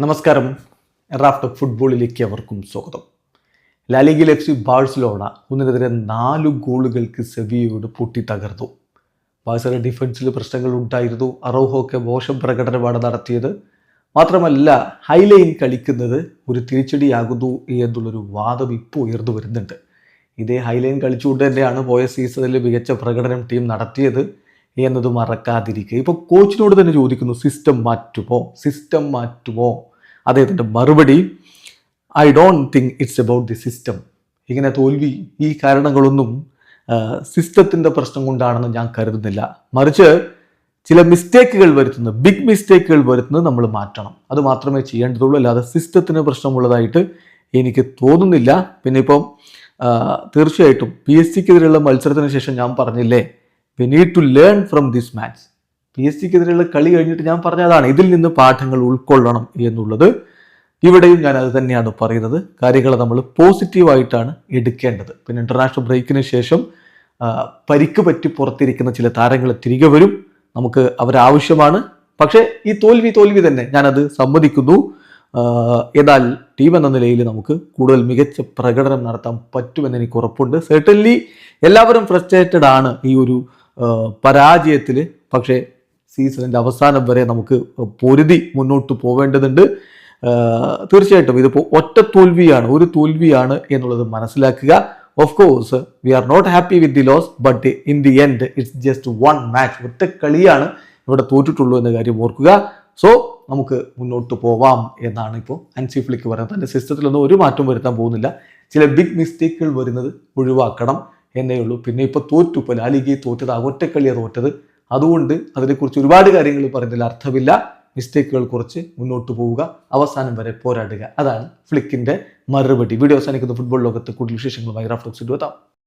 നമസ്കാരം. റാഫ്റ്റ് ഫുട്ബോളിലേക്ക് അവർക്കും സ്വാഗതം. ലാലിഗിൽ എഫ് സി ബാഴ്സലോണ ഒന്നിനെതിരെ നാല് ഗോളുകൾക്ക് സെവിയോട് പൊട്ടി തകർന്നു. ബാഴ്സയുടെ ഡിഫൻസിൽ പ്രശ്നങ്ങൾ ഉണ്ടായിരുന്നു. അറോഹൊക്കെ മോശം പ്രകടനമാണ് നടത്തിയത്. മാത്രമല്ല ഹൈലൈൻ കളിക്കുന്നത് ഒരു തിരിച്ചടിയാകുന്നു എന്നുള്ളൊരു വാദം ഇപ്പോൾ ഉയർന്നു വരുന്നുണ്ട്. ഇതേ ഹൈലൈൻ കളിച്ചുകൊണ്ട് തന്നെയാണ് പോയ സീസണിൽ മികച്ച പ്രകടനം ടീം നടത്തിയത് എന്നത് മറക്കാതിരിക്കുക. ഇപ്പോൾ കോച്ചിനോട് തന്നെ ചോദിക്കുന്നു സിസ്റ്റം മാറ്റുമോ? സിസ്റ്റം മാറ്റുമോ? അദ്ദേഹത്തിന്റെ മറുപടി I don't think it's about the system ഇങ്ങനെ തോൽവി. ഈ കാരണങ്ങളൊന്നും സിസ്റ്റത്തിന്റെ പ്രശ്നം കൊണ്ടാണെന്ന് ഞാൻ കരുതുന്നില്ല. മറിച്ച് ചില മിസ്റ്റേക്കുകൾ വരുത്തുന്നത് ബിഗ് മിസ്റ്റേക്കുകൾ വരുത്തുന്നത് നമ്മൾ മാറ്റണം. അത് മാത്രമേ ചെയ്യേണ്ടതുള്ളൂ. അല്ലാതെ സിസ്റ്റത്തിന് പ്രശ്നമുള്ളതായിട്ട് എനിക്ക് തോന്നുന്നില്ല. പിന്നെ ഇപ്പം തീർച്ചയായിട്ടും പി എസ് സിക്കെതിരെയുള്ള മത്സരത്തിന് ശേഷം ഞാൻ പറഞ്ഞില്ലേ we need to learn from this match P S സിക്കെതിരെയുള്ള കളി കഴിഞ്ഞിട്ട് ഞാൻ പറഞ്ഞതാണ് ഇതിൽ നിന്ന് പാഠങ്ങൾ ഉൾക്കൊള്ളണം എന്നുള്ളത്. ഇവിടെയും ഞാൻ അത് തന്നെയാണ് പറയുന്നത്. കാര്യങ്ങൾ നമ്മൾ പോസിറ്റീവായിട്ടാണ് എടുക്കേണ്ടത്. പിന്നെ ഇന്റർനാഷണൽ ബ്രേക്കിന് ശേഷം പരിക്ക് പറ്റി പുറത്തിരിക്കുന്ന ചില താരങ്ങൾ തിരികെ വരും. നമുക്ക് അവരാവശ്യമാണ്. പക്ഷേ ഈ തോൽവി തോൽവി തന്നെ ഞാനത് സമ്മതിക്കുന്നു. എന്നാൽ ടീം എന്ന നിലയിൽ നമുക്ക് കൂടുതൽ മികച്ച പ്രകടനം നടത്താൻ പറ്റുമെന്ന് എനിക്ക് ഉറപ്പുണ്ട്. സെർട്ടൻലി എല്ലാവരും ഫ്രസ്ട്രേറ്റഡ് ആണ് ഈ ഒരു പരാജയത്തിൽ പക്ഷേ സീസണിന്റെ അവസാനം വരെ നമുക്ക് പൊരുതി മുന്നോട്ട് പോവേണ്ടതുണ്ട്. തീർച്ചയായിട്ടും ഇതിപ്പോൾ ഒറ്റ തോൽവിയാണ് ഒരു തോൽവിയാണ് എന്നുള്ളത് മനസ്സിലാക്കുക. Of course we are not happy with the loss but in the end it's just one match ഒറ്റ കളിയാണ് ഇവിടെ തോറ്റിട്ടുള്ളൂ എന്ന കാര്യം ഓർക്കുക. സോ നമുക്ക് മുന്നോട്ട് പോവാം എന്നാണ് ഇപ്പോൾ അൻസി ഫ്ലിക്ക് പറയുന്നത്. തന്റെ സിസ്റ്റത്തിലൊന്നും ഒരു മാറ്റം വരുത്താൻ പോകുന്നില്ല. ചില ബിഗ് മിസ്റ്റേക്കുകൾ വരുന്നത് ഒഴിവാക്കണം എന്നേ ഉള്ളൂ. പിന്നെ ഇപ്പോൾ തോറ്റു ഇപ്പോൾ ലാലിഗയെ തോറ്റത് ആ ഒറ്റക്കളിയാണ് തോറ്റത്. അതുകൊണ്ട് അതിനെക്കുറിച്ച് ഒരുപാട് കാര്യങ്ങൾ പറഞ്ഞതിൽ അർത്ഥമില്ല. മിസ്റ്റേക്കുകൾ കുറച്ച് മുന്നോട്ട് പോവുക. അവസാനം വരെ പോരാടുക. അതാണ് ഫ്ലിക്കിന്റെ മറുപടി. വീഡിയോ അവസാനിക്കുന്ന. ഫുട്ബോൾ ലോകത്ത് കൂടുതൽ വിശേഷങ്ങളുമായി റാഫ്റ്റോക്സ് എത്താം.